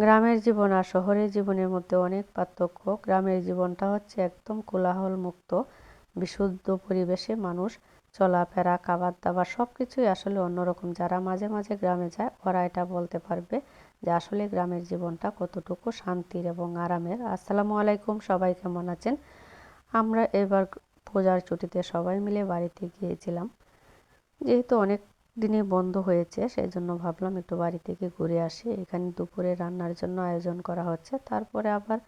গ্রামের জীবন আর শহরের জীবনের মধ্যে অনেক পার্থক্য। গ্রামের জীবনটা হচ্ছে একদম কোলাহল মুক্ত বিশুদ্ধ পরিবেশে মানুষ চলাফেরা খাবার দাবার সব কিছুই আসলে অন্যরকম। যারা মাঝে মাঝে গ্রামে যায়, ওরা এটা বলতে পারবে যে আসলে গ্রামের জীবনটা কতটুকু শান্তির এবং আরামের। আসসালামু আলাইকুম, সবাই কেমন আছেন? আমরা এবার পূজার ছুটিতে সবাই মিলে বাড়িতে গিয়েছিলাম। যেহেতু অনেক দিনই বন্ধ হয়েছে সেই জন্য ভাবলাম একটু বাড়ি থেকে ঘুরে আসি। এখানে দুপুরে রান্নার জন্য আয়োজন করা হচ্ছে। তারপরে আবার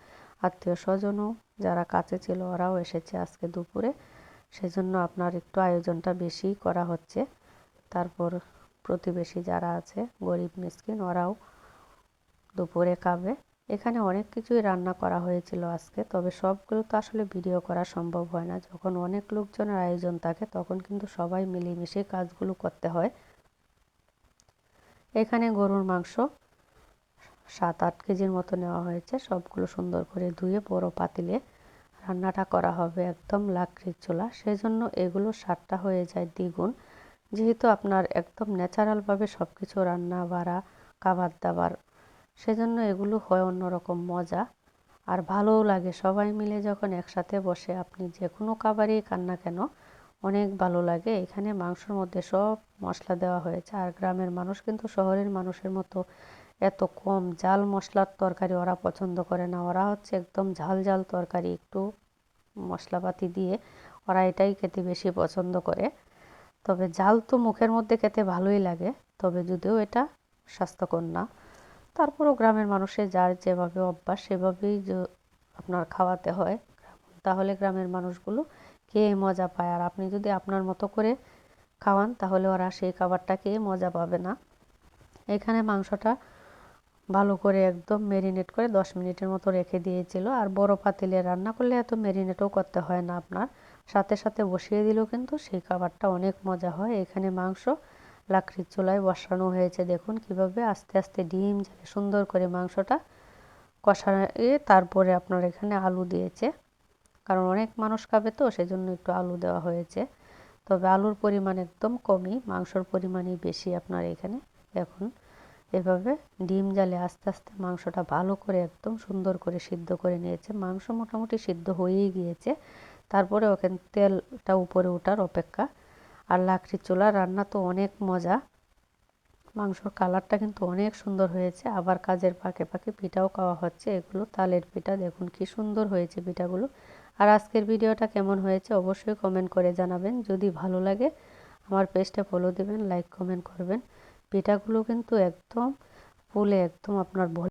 আত্মীয় স্বজনও যারা কাছে ছিল ওরাও এসেছে আজকে দুপুরে। সেজন্য আপনার একটু আয়োজনটা বেশি করা হচ্ছে। তারপর প্রতিবেশী যারা আছে, গরিব, মিসকিন, ওরাও দুপুরে খাবে। এখানে অনেক কিছুই রান্না করা হয়েছিল আজকে, তবে সবগুলো তো আসলে ভিডিও করা সম্ভব হয় না। যখন অনেক লোকজনের আয়োজন থাকে, তখন কিন্তু সবাই মিলেমিশে কাজগুলো করতে হয়। এখানে গরুর মাংস সাত আট কেজির মতো নেওয়া হয়েছে। সবগুলো সুন্দর করে ধুয়ে বড় পাতিলে রান্নাটা করা হবে একদম লাকড়ির চুলা। সেজন্য এগুলো স্বাদটা হয়ে যায় দ্বিগুণ। যেহেতু আপনার একদম ন্যাচারালভাবে সব কিছু রান্না, বাড়া, খাবার দাবার, সেজন্য এগুলো হয় অন্যরকম মজা। আর ভালোও লাগে। সবাই মিলে যখন একসাথে বসে আপনি যে কোনো খাবারই খান না কেন অনেক ভালো লাগে। এখানে মাংসর মধ্যে সব মশলা দেওয়া হয়েছে। আর গ্রামের মানুষ কিন্তু শহরের মানুষের মতো এত কম। জাল মশলার তরকারি ওরা পছন্দ করে না। ওরা হচ্ছে একদম ঝাল ঝাল তরকারি, একটু মশলাপাতি দিয়ে ওরা এটাই খেতে বেশি পছন্দ করে। তবে জাল তো মুখের মধ্যে খেতে ভালোই লাগে, তবে যদিও এটা স্বাস্থ্যকর না। তারপরও গ্রামের মানুষের যার যেভাবে অভ্যাস, সেভাবেই আপনার খাওয়াতে হয়। তাহলে গ্রামের মানুষগুলো খেয়ে মজা পায়। আর আপনি যদি আপনার মতো করে খাওয়ান, তাহলে ওরা সেই খাবারটা খেয়ে মজা পাবে না। এখানে মাংসটা ভালো করে একদম ম্যারিনেট করে দশ মিনিটের মতো রেখে দিয়েছিল। আর বড় পাতিলে রান্না করলে এত ম্যারিনেটও করতে হয় না আপনার। সাথে সাথে বসিয়ে দিলেও কিন্তু সেই খাবারটা অনেক মজা হয়। এখানে মাংস লাকড়ির চুলায় বসানো হয়েছে। দেখুন কীভাবে আস্তে আস্তে ডিম সুন্দর করে মাংসটা কষায়ে তারপরে আপনার এখানে আলু দিয়েছে। কারণ অনেক মানুষ খাবে তো, সেজন্য একটু আলু দেওয়া হয়েছে। তবে আলুর পরিমাণ একদম কমই, মাংসর পরিমাণই বেশি আপনার এখানে। এখন এভাবে ডিম জালে আস্তে আস্তে মাংসটা ভালো করে একদম সুন্দর করে সিদ্ধ করে নিয়েছে। মাংস মোটামুটি সিদ্ধ হয়েই গিয়েছে। তারপরে ওখানে তেলটা উপরে ওঠার অপেক্ষা। আর লাকড়ির চুলা রান্না তো অনেক মজা। মাংসর কালারটা কিন্তু অনেক সুন্দর হয়েছে। আবার কাজের পাকে পাকে পিঠাও খাওয়া হচ্ছে। এগুলো তালের পিঠা, দেখুন কি সুন্দর হয়েছে পিঠাগুলো। আর আজকের ভিডিওটা কেমন হয়েছে অবশ্যই কমেন্ট করে জানাবেন। যদি ভালো লাগে, আমার পেজটা ফলো দেবেন লাইক কমেন্ট করবেন। পিঠাগুলো কিন্তু একদম, ফুলে একদম আপনার